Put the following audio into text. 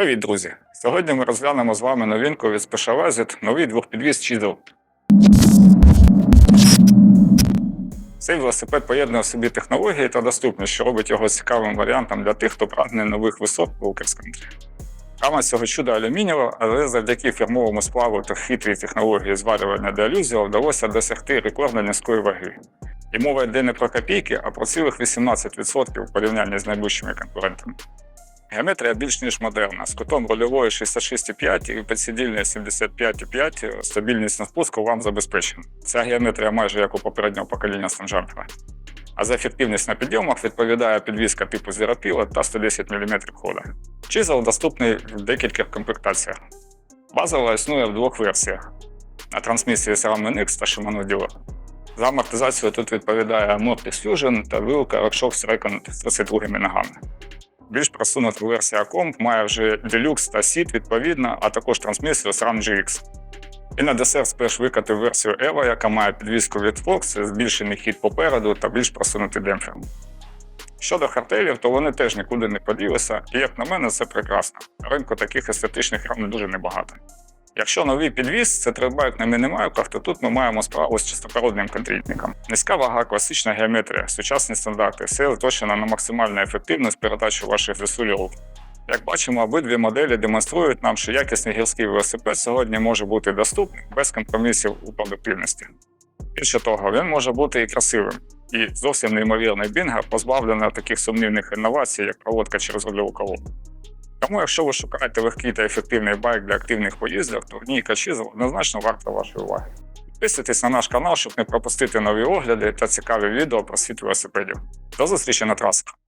Привіт, друзі! Сьогодні ми розглянемо з вами новинку від Specialized, новий двохпідвіз Chisel. Цей велосипед поєднує в собі технології та доступність, що робить його цікавим варіантом для тих, хто прагне нових висот в кросс-кантрі. Рама цього чуда алюмінієва, але завдяки фірмовому сплаву та хитрій технології зварювання деалюзіо вдалося досягти рекордно низької ваги. І мова йде не про копійки, а про цілих 18% в порівнянні з найближчими конкурентами. Геометрія більш ніж модерна, з кутом рольової 66,5 і підсидільної 75,5 стабільність на спуску вам забезпечена. Ця геометрія майже як у попереднього покоління станджампера. А за ефективність на підйомах відповідає підвізка типу Зіропіла та 110 мм хода. Чизел доступний в декількох комплектаціях. Базова існує в двох версіях: на трансмісії Seramin X та Shimano Dior. За амортизацію тут відповідає Mortis Fusion та вилка RockShox Recon з 32 ногами. Більш просунута версія Comp має вже Deluxe та Seat відповідно, а також трансмісію SRAM GX. І на десерт спершу викатив версію Evo, яка має підвіску від Fox, збільшений хід попереду та більш просунутий демпфер. Щодо хартелів, то вони теж нікуди не поділися, і як на мене, це прекрасно. Ринку таких естетичних рам дуже небагато. Якщо новий підвіз це трейдбайк на мінімайках, то тут ми маємо справу з чистопородним контрітником. Низька вага, класична геометрія, сучасні стандарти, все заточено на максимальну ефективність передачі ваших весулі рук. Як бачимо, обидві моделі демонструють нам, що якісний гірський велосипед сьогодні може бути доступним без компромісів у продуктивності. Більше того, він може бути і красивим, і зовсім неймовірний бінга позбавлена таких сумнівних інновацій, як проводка через рульову колону. Тому, якщо ви шукаєте легкий та ефективний байк для активних поїздок, то лінійка Chisel однозначно варта вашої уваги. Підписуйтесь на наш канал, щоб не пропустити нові огляди та цікаві відео про світ велосипедів. До зустрічі на трасах!